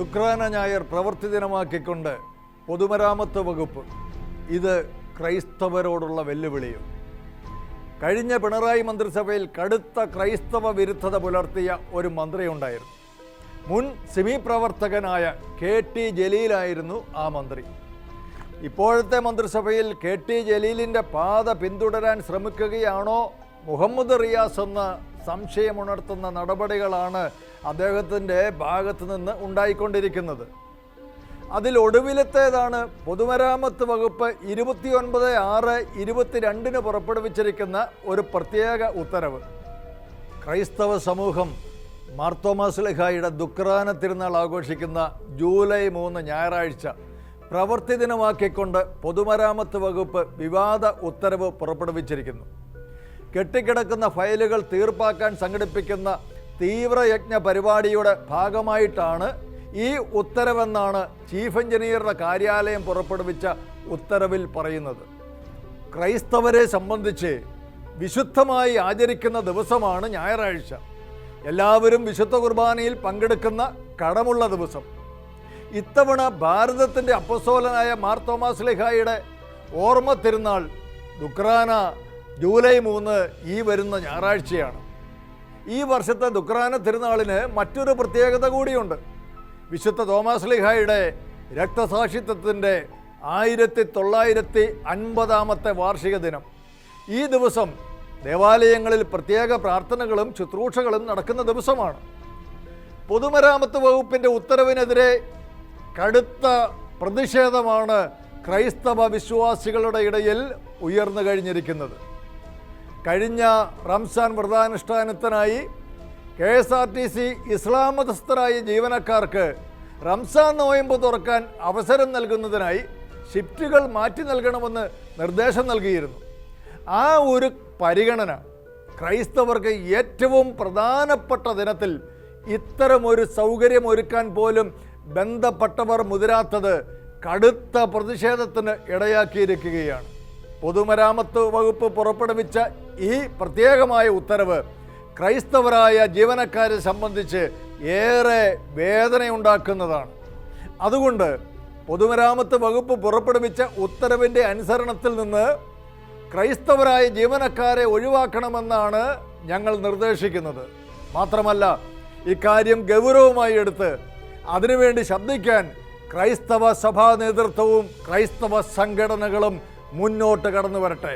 ശുക്രാന ഞായർ പ്രവൃത്തി ദിനമാക്കിക്കൊണ്ട് പൊതുമരാമത്ത് വകുപ്പ് ഇത് ക്രൈസ്തവരോടുള്ള വെല്ലുവിളിയും. കഴിഞ്ഞ പിണറായി മന്ത്രിസഭയിൽ കടുത്ത ക്രൈസ്തവ വിരുദ്ധത പുലർത്തിയ ഒരു മന്ത്രിയുണ്ടായിരുന്നു. മുൻ സിമി പ്രവർത്തകനായ കെ ടി ജലീലായിരുന്നു ആ മന്ത്രി. ഇപ്പോഴത്തെ മന്ത്രിസഭയിൽ കെ ടി ജലീലിന്റെ പാത പിന്തുടരാൻ ശ്രമിക്കുകയാണോ മുഹമ്മദ് റിയാസ് എന്ന സംശയമുണർത്തുന്ന നടപടികളാണ് അദ്ദേഹത്തിന്റെ ഭാഗത്തു നിന്ന് ഉണ്ടായിക്കൊണ്ടിരിക്കുന്നത്. അതിൽ ഒടുവിലത്തേതാണ് പൊതുമരാമത്ത് വകുപ്പ് ഇരുപത്തിയൊൻപത് ആറ് ഇരുപത്തിരണ്ടിന് പുറപ്പെടുവിച്ചിരിക്കുന്ന ഒരു പ്രത്യേക ഉത്തരവ്. ക്രൈസ്തവ സമൂഹം മാർത്തോമാസ്ലിഹായുടെ ദുക്രാന തിരുനാൾ ആഘോഷിക്കുന്ന ജൂലൈ മൂന്ന് ഞായറാഴ്ച പ്രവൃത്തി ദിനമാക്കിക്കൊണ്ട് പൊതുമരാമത്ത് വകുപ്പ് വിവാദ ഉത്തരവ് പുറപ്പെടുവിച്ചിരിക്കുന്നു. കെട്ടിക്കിടക്കുന്ന ഫയലുകൾ തീർപ്പാക്കാൻ സംഘടിപ്പിക്കുന്ന തീവ്രയജ്ഞ പരിപാടിയുടെ ഭാഗമായിട്ടാണ് ഈ ഉത്തരവെന്നാണ് ചീഫ് എഞ്ചിനീയറുടെ കാര്യാലയം പുറപ്പെടുവിച്ച ഉത്തരവിൽ പറയുന്നത്. ക്രൈസ്തവരെ സംബന്ധിച്ച് വിശുദ്ധമായി ആചരിക്കുന്ന ദിവസമാണ് ഞായറാഴ്ച. എല്ലാവരും വിശുദ്ധ കുർബാനയിൽ പങ്കെടുക്കുന്ന കടമുള്ള ദിവസം. ഇത്തവണ ഭാരതത്തിന്റെ അപ്പസോലനായ മാർ തോമാസ് ലിഹായുടെ ഓർമ്മ തിരുനാൾ ദുക്രാന ജൂലൈ മൂന്ന് ഈ വരുന്ന ഞായറാഴ്ചയാണ്. ഈ വർഷത്തെ ദുക്രാന തിരുനാളിന് മറ്റൊരു പ്രത്യേകത കൂടിയുണ്ട്. വിശുദ്ധ തോമസ് ലിഹായുടെ രക്തസാക്ഷിത്വത്തിന്റെ ആയിരത്തി തൊള്ളായിരത്തി അൻപതാമത്തെ വാർഷിക ദിനം. ഈ ദിവസം ദേവാലയങ്ങളിൽ പ്രത്യേക പ്രാർത്ഥനകളും ശുശ്രൂഷകളും നടക്കുന്ന ദിവസമാണ്. പൊതുമരാമത്ത് വകുപ്പിന്റെ ഉത്തരവിനെതിരെ കടുത്ത പ്രതിഷേധമാണ് ക്രൈസ്തവ വിശ്വാസികളുടെ ഇടയിൽ ഉയർന്നു കഴിഞ്ഞിരിക്കുന്നത്. കഴിഞ്ഞ Ramzan വ്രതാനുഷ്ഠാനത്തിനായി K S R T C ഇസ്ലാം മതസ്ഥരായ ജീവനക്കാർക്ക് റംസാൻ നോയമ്പ് തുറക്കാൻ അവസരം നൽകുന്നതിനായി ഷിഫ്റ്റുകൾ മാറ്റി നൽകണമെന്ന് നിർദ്ദേശം നൽകിയിരുന്നു. ആ ഒരു പരിഗണന ക്രൈസ്തവർക്ക് ഏറ്റവും പ്രധാനപ്പെട്ട ദിനത്തിൽ ഇത്തരമൊരു സൗകര്യം ഒരുക്കാൻ പോലും ബന്ധപ്പെട്ടവർ മുതിരാത്തത് കടുത്ത പ്രതിഷേധത്തിന് ഇടയാക്കിയിരിക്കുകയാണ്. പൊതുമരാമത്ത് വകുപ്പ് പുറപ്പെടുവിച്ച ഈ പ്രത്യേകമായ ഉത്തരവ് ക്രൈസ്തവരായ ജീവനക്കാരെ സംബന്ധിച്ച് ഏറെ വേദനയുണ്ടാക്കുന്നതാണ്. അതുകൊണ്ട് പൊതുമരാമത്ത് വകുപ്പ് പുറപ്പെടുവിച്ച ഉത്തരവിന്റെ അനുസരണത്തിൽ നിന്ന് ക്രൈസ്തവരായ ജീവനക്കാരെ ഒഴിവാക്കണമെന്നാണ് ഞങ്ങൾ നിർദ്ദേശിക്കുന്നത്. മാത്രമല്ല ഇക്കാര്യം ഗൗരവമായി എടുത്ത് അതിനുവേണ്ടി ശബ്ദിക്കാൻ ക്രൈസ്തവ സഭാ നേതൃത്വവും ക്രൈസ്തവ സംഘടനകളും മുന്നോട്ട് കടന്നു വരട്ടെ.